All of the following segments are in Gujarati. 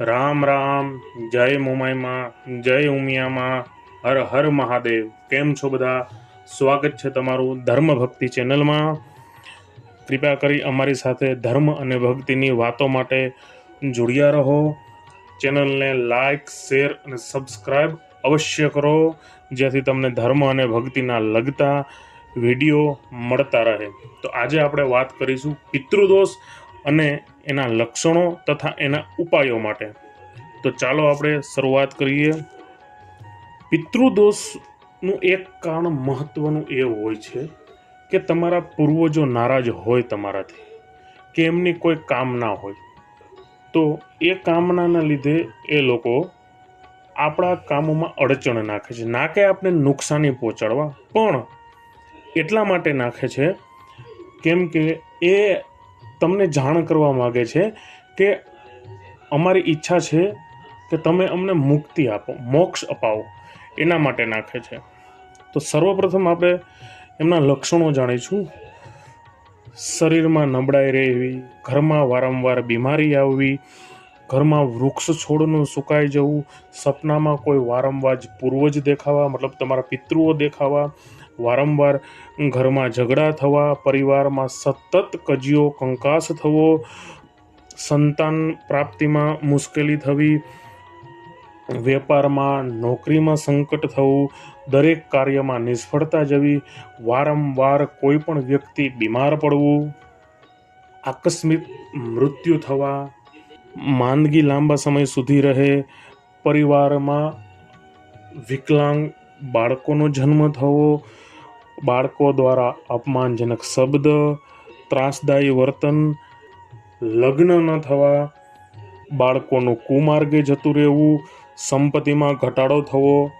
રામ રામ, જય મોમાઈમાં જય ઉમિયામાં, હર હર મહાદેવ. કેમ છો બધા? સ્વાગત છે તમારું ધર્મ ભક્તિ ચેનલમાં. કૃપા કરી અમારી સાથે ધર્મ અને ભક્તિની વાતો માટે જોડ્યા રહો. ચેનલને લાઇક શેર અને સબસ્ક્રાઈબ અવશ્ય કરો, જેથી તમને ધર્મ અને ભક્તિના લગતા વીડિયો મળતા રહે. તો આજે આપણે વાત કરીશું પિતૃદોષ અને એના લક્ષણો તથા એના ઉપાયો માટે. તો ચાલો આપણે શરૂઆત કરીએ. પિતૃદોષનું એક કારણ મહત્વનું એ હોય છે કે તમારા પૂર્વજો નારાજ હોય તમારાથી, કે એમની કોઈ કામના હોય. તો એ કામનાના લીધે એ લોકો આપણા કામોમાં અડચણ નાખે છે. ના કે આપણે નુકસાની પહોંચાડવા, પણ એટલા માટે નાખે છે, કેમ કે એ તમને જાણ કરવા માગે છે કે અમારી ઈચ્છા છે કે તમે અમને મુક્તિ આપો, મોક્ષ અપાવો. એના માટે નાખે છે. તો સર્વપ્રથમ આપણે એમના લક્ષણો જાણીશું. શરીરમાં નબળાઈ રહેવી, ઘરમાં વારંવાર બીમારી આવવી, ઘરમાં વૃક્ષ છોડનું સુકાઈ જવું, સપનામાં કોઈ વારંવાર પૂર્વજ દેખાવા, મતલબ તમારા પિતૃઓ દેખાવા વારંવાર ઘરમાં ઝઘડા થવા, પરિવારમાં સતત કજિયો કંકાસ થવો, સંતાન પ્રાપ્તિમાં મુશ્કેલી થવી, વેપારમાં નોકરીમાં સંકટ થવું, દરેક કાર્યમાં નિષ્ફળતા જવી, વારંવાર કોઈ પણ વ્યક્તિ બીમાર પડવું, આકસ્મિક મૃત્યુ થવા, માંદગી લાંબા સમય સુધી રહે, પરિવારમાં વિકલાંગ બાળકોનો જન્મ થવો બાળકો દ્વારા અપમાનજનક શબ્દ, ત્રાસદાયી વર્તન, લગ્ન ન થવા, બાળકોનું કુમાર્ગે જતું રહેવું, સંપત્તિમાં ઘટાડો થવો,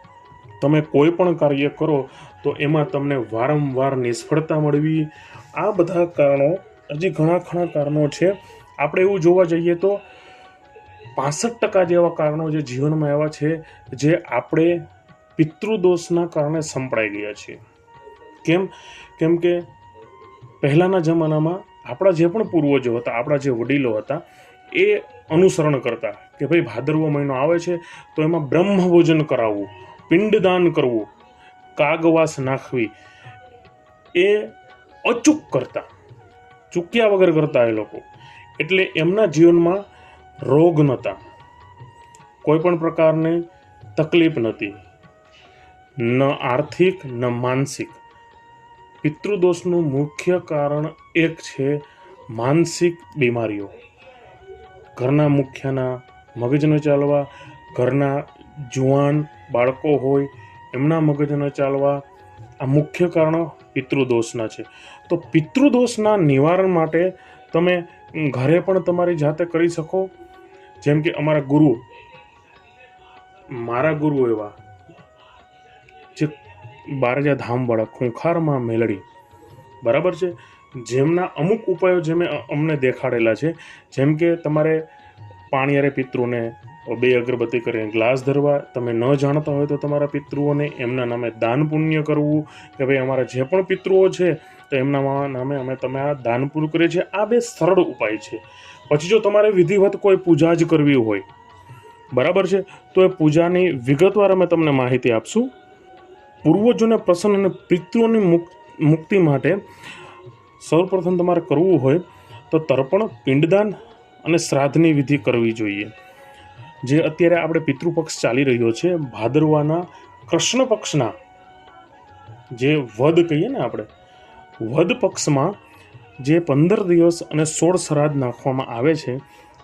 તમે કોઈ પણ કાર્ય કરો તો એમાં તમને વારંવાર નિષ્ફળતા મળવી. આ બધા કારણો હજી ઘણા ઘણા કારણો છે. આપણે એવું જોવા જઈએ તો પાસઠ ટકા જેવા કારણો જે જીવનમાં એવા છે જે આપણે પિતૃદોષના કારણે સંપળાઈ ગયા છીએ. કેમ કેમ કે પહેલાંના જમાનામાં આપણા જે પણ પૂર્વજો હતા, આપણા જે વડીલો હતા, એ અનુસરણ કરતા કે ભાઈ ભાદરવો મહિનો આવે છે, તો એમાં બ્રહ્મભોજન કરાવવું, પિંડદાન કરવું, કાગવાસ નાખવી, એ અચૂક કરતા, ચૂક્યા વગર કરતા એ લોકો. એટલે એમના જીવનમાં રોગ નહોતા. કોઈ પણ પ્રકારની તકલીફ નહોતી. ન આર્થિક, ન માનસિક. પિતૃદોષનું મુખ્ય કારણ એક છે માનસિક બીમારીઓ. ઘરના મુખ્યના મગજ ન ચાલવા, ઘરના જુવાન બાળકો હોય, એમના મગજ ન ચાલવા, આ મુખ્ય કારણો પિતૃદોષના છે. તો પિતૃદોષના નિવારણ માટે તમે ઘરે પણ તમારી જાતે કરી શકો. જેમ કે અમારા ગુરુ, મારા ગુરુ એવા, જે બારજા ધામવાળા ખૂંખારમાં મેલડી. બરાબર છે? જેમના અમુક ઉપાયો જે મેં અમને દેખાડેલા છે, જેમ કે તમારે પાણીયારે પિતૃને બે અગરબત્તી કરીને ગ્લાસ ધરવા, તમે ન જાણતા હોય તો તમારા પિતૃઓને એમના નામે દાન પુણ્ય કરવું, કે ભાઈ અમારા જે પણ પિતૃઓ છે, તો એમના નામે અમે તમે આ દાન પૂરું કરીએ છીએ. આ બે સરળ ઉપાય છે. પછી જો તમારે વિધિવત કોઈ પૂજા જ કરવી હોય, બરાબર છે? તો એ પૂજાની વિગતવાર અમે તમને માહિતી આપશું. પૂર્વજોને પ્રસન્ન અને પિતૃઓની મુક, મુક્તિ માટે સૌપ્રથમ તમારે કરવું હોય તો તર્પણ, પિંડદાન અને શ્રાદ્ધની વિધિ કરવી જોઈએ. જે અત્યારે આપણે પિતૃપક્ષ ચાલી રહ્યો છે, ભાદરવાના કૃષ્ણ પક્ષના જે વધ કહીએ ને આપણે વધ પક્ષમાં જે પંદર દિવસ અને સોળ શ્રાદ્ધ નાખવામાં આવે છે,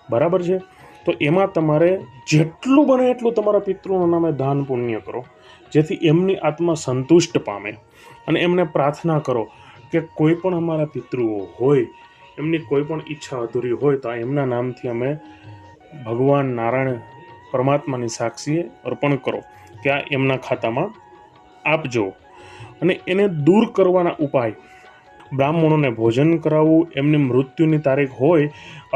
બરાબર છે? તો એમાં તમારે જેટલું બને એટલું તમારા પિતૃનું નામે દાન પુણ્ય કરો. જેથી એમની આત્મા સંતુષ્ટ પામે અને એમને પ્રાર્થના કરો કે કોઈ પણ અમારા પિતૃઓ હોય, એમની કોઈ પણ ઈચ્છા અધૂરી હોય, તો એમના નામથી અમે ભગવાન નારાયણ પરમાત્માની સાક્ષીએ અર્પણ કરો કે આ એમના ખાતામાં આપજો. અને એને દૂર કરવાના ઉપાય, બ્રાહ્મણોને ભોજન કરાવવું, એમની મૃત્યુની તારીખ હોય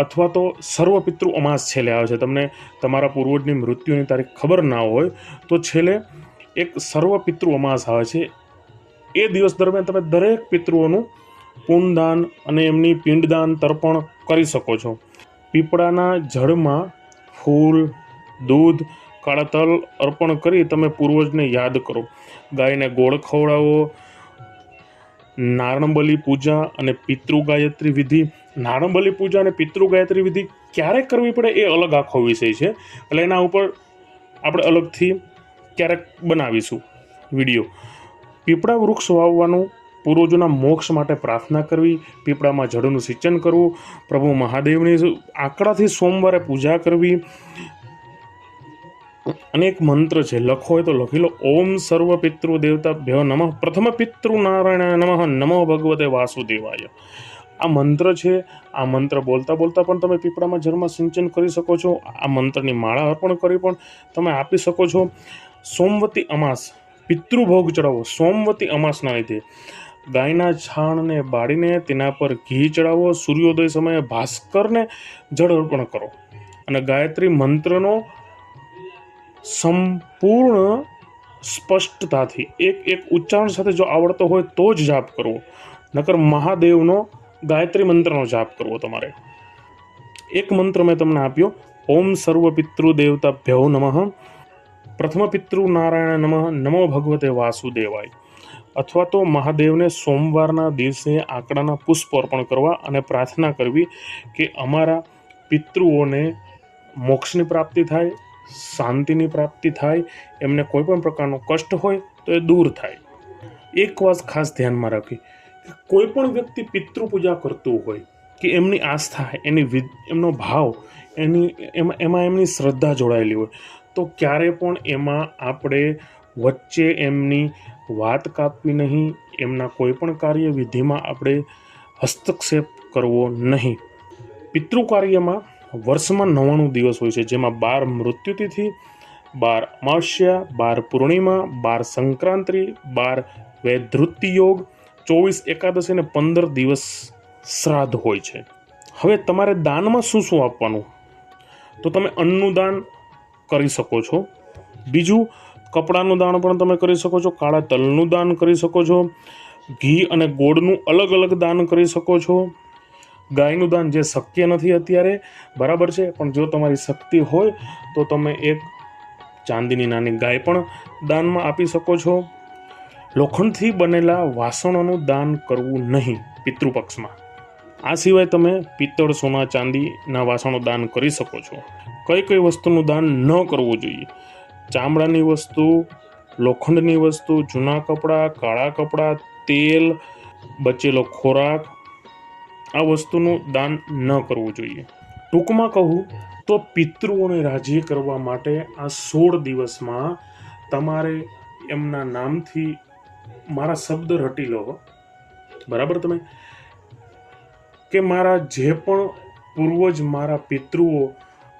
અથવા તો સર્વ પિતૃ અમાસ છેલ્લે આવે છે, તમને તમારા પૂર્વજની મૃત્યુની તારીખ ખબર ના હોય, તો છેલ્લે એક સર્વ પિતૃ અમાસ આવે છે. એ દિવસ દરમિયાન તમે દરેક પિતૃઓનું પૂનદાન અને એમની પિંડદાન તર્પણ કરી શકો છો. પીપળાના જળમાં ફૂલ, દૂધ કાળા તલ અર્પણ કરી તમે પૂર્વજને યાદ કરો. ગાયને ગોળ ખવડાવો. નારણબલી પૂજા અને પિતૃ ગાયત્રી વિધિ. નારણબલી પૂજા અને પિતૃ ગાયત્રી વિધિ ક્યારે કરવી પડે એ અલગ આખો વિષય છે. એટલે એના ઉપર આપણે અલગથી ક્યારેક બનાવીશું વીડિયો. પીપળા વૃક્ષ વાવવાનું, પૂર્વજોના મોક્ષ માટે પ્રાર્થના કરવી, પીપળામાં જળનું સિંચન કરવું, પ્રભુ મહાદેવની આંકડાથી સોમવારે પૂજા કરવી. અનેક મંત્ર છે, લખો હોય તો લખી લો. ઓમ સર્વ પિતૃ દેવતા ભ્યો નમઃ. પ્રથમ પિતૃ નારાયણ નમઃ. નમો ભગવતે વાસુદેવાય. આ મંત્ર છે, આ મંત્ર બોલતા બોલતા પણ તમે પીપળામાં જળમાં સિંચન કરી શકો છો. આ મંત્રની માળા અર્પણ કરી પણ તમે આપી શકો છો. સોમવતી અમાસ, પિતૃભોગ ચડાવો સોમવતી અમાસના લીધે. ગાયના છાણને બાળીને તેના પર ઘી ચડાવો સૂર્યોદય સમયે ભાસ્કરને જળ અર્પણ કરો. અને ગાયત્રી મંત્રનો સંપૂર્ણ સ્પષ્ટતાથી, એક એક ઉચ્ચારણ સાથે જો આવડતો હોય તો જ જાપ કરવો. નકર મહાદેવનો ગાયત્રી મંત્રનો જાપ કરવો તમારે. એક મંત્ર મેં તમને આપ્યો, ઓમ સર્વ પિતૃ દેવતાભ્યો નમઃ. પ્રથમ પિતૃ નારાયણ નમઃ, નમો ભગવતે વાસુદેવાય. અથવા તો મહાદેવને સોમવારના દિવસે આંકડાના પુષ્પ અર્પણ કરવા અને પ્રાર્થના કરવી કે અમારા પિતૃઓને મોક્ષની પ્રાપ્તિ થાય, શાંતિની પ્રાપ્તિ થાય, એમને કોઈ પણ પ્રકારનો કષ્ટ હોય તો એ દૂર થાય. એક વાત ખાસ ધ્યાનમાં રાખી કે કોઈ પણ વ્યક્તિ પિતૃ પૂજા કરતું હોય કે એમની આસ્થા, એની એમનો ભાવ, એની, એમાં એમાં એમની શ્રદ્ધા જોડાયેલી હોય તો ક્યારે પણ એમાં આપણે વચ્ચે એમની વાત કાપવી નહીં, એમના કોઈપણ કાર્યવિધિમાં કાર્ય વિધિમાં આપણે હસ્તક્ષેપ કરવો નહીં. પિતૃ કાર્યમાં વર્ષમાં નવ્વાણું દિવસ હોય છે, જેમાં બાર મૃત્યુતિથિ, બાર અમાસ્યા બાર પૂર્ણિમા, બાર સંક્રાંતિ, બાર વૈધૃતિ યોગ, ચોવીસ એકાદશી અને પંદર દિવસ શ્રાદ્ધ હોય છે. હવે તમારે દાનમાં શું શું આપવાનું? તો તમે અન્નનું દાન કરી શકો છો. બીજું, કપડાનું દાન પણ તમે કરી શકો છો, કાળા તલનું દાન કરી શકો છો, ઘી અને ગોળનું અલગ અલગ દાન કરી શકો છો. ગાયનું દાન જે શક્ય નથી અત્યારે, બરાબર છે, પણ જો તમારી શક્તિ હોય, તો તમે એક ચાંદીની નાની ગાય પણ દાનમાં આપી શકો છો. લોખંડથી બનેલા વાસણોનું દાન કરવું નહીં, પિતૃપક્ષમાં. આ સિવાય તમે પિત્તળ, સોના, ચાંદીના વાસણો દાન કરી શકો છો. કઈ કઈ વસ્તુનું દાન ન કરવું જોઈએ? ચામડાની વસ્તુ, લોખંડની વસ્તુ, જૂના કપડાં, કાળા કપડાં, તેલ, બચેલો ખોરાક, આ વસ્તુનું દાન ન કરવું જોઈએ. ટૂંકમાં કહું તો પિતૃઓને રાજી કરવા માટે આ સોળ દિવસમાં તમારે એમના નામથી મારા શબ્દ રટી લો બરાબર તમે? કે મારા જે પણ પૂર્વજ, મારા પિતૃઓ,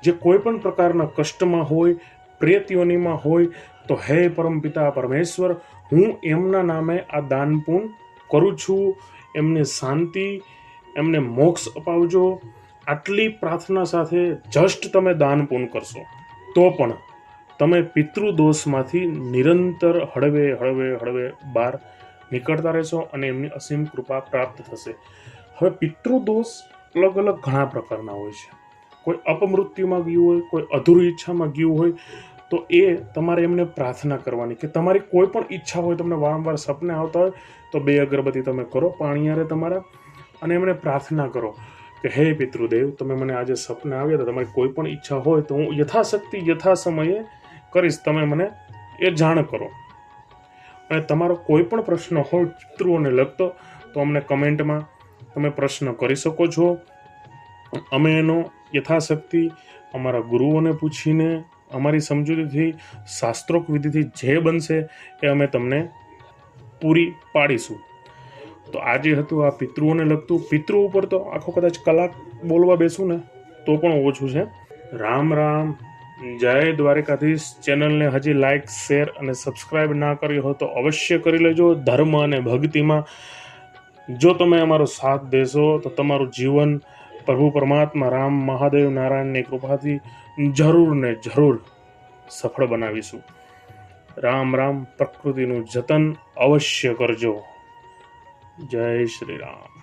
જે કોઈ પણ પ્રકારના કષ્ટમાં હોય પ્રેતયોનીમાં હોય, તો હે પરમપિતા પરમેશ્વર, હું એમના નામે આ દાન પૂન કરું છું. એમને શાંતિ, એમને મોક્ષ અપાવજો. આટલી પ્રાર્થના સાથે જસ્ટ તમે દાન પૂર્ણ કરશો. તો પણ તમે પિતૃદોષમાંથી નિરંતર હળવે હળવે હળવે બહાર નીકળતા રહેશો અને એમની અસીમ કૃપા પ્રાપ્ત થશે. હવે પિતૃદોષ અલગ અલગ ઘણા પ્રકારના હોય છે. કોઈ અપમૃત્યુમાં ગયું હોય, કોઈ અધૂરી ઈચ્છામાં ગયું હોય, તો એ તમારે એમને પ્રાર્થના કરવાની કે તમારી કોઈ પણ ઈચ્છા હોય, તમને વારંવાર સપને આવતા હોય, તો બે અગરબત્તી તમે કરો પાણીયારે તમારા, અને એમને પ્રાર્થના કરો કે, હે પિતૃદેવ, તમે મને આજે સપના આવ્યા તો તમારી કોઈ પણ ઈચ્છા હોય, તો હું યથાશક્તિ યથા સમયે કરીશ, તમે મને એ જાણ કરો. અને તમારો કોઈ પણ પ્રશ્ન હોય, પિતૃઓને લગતો, તો અમને કમેન્ટમાં તમે પ્રશ્ન કરી શકો છો. અમે એનો યથાશક્તિ અમારા ગુરુઓને પૂછીને, અમારી સમજૂતીથી શાસ્ત્રોક વિધિથી જે બનશે એ અમે તમને પૂરી પાડીશું. તો આજે હતું આ પિતૃઓને લગતું, પિતૃ ઉપર તો આખો કદાચ કલાક બોલવા બેસું ને, તો પણ ઓછું છે. રામ રામ. જય દ્વારિકાધીશ. ચેનલને હજી લાઈક શેર અને સબસ્ક્રાઈબ ના કર્યો હોય તો અવશ્ય કરી લેજો. ધર્મ અને ભક્તિમાં જો તમે અમારો સાથ દેશો, તો તમારું જીવન પ્રભુ પરમાત્મા રામ મહાદેવ નારાયણની કૃપાથી જરૂર ને જરૂર સફળ બનાવીશું. રામ રામ, પ્રકૃતિનું જતન અવશ્ય કરજો. જય શ્રી રામ.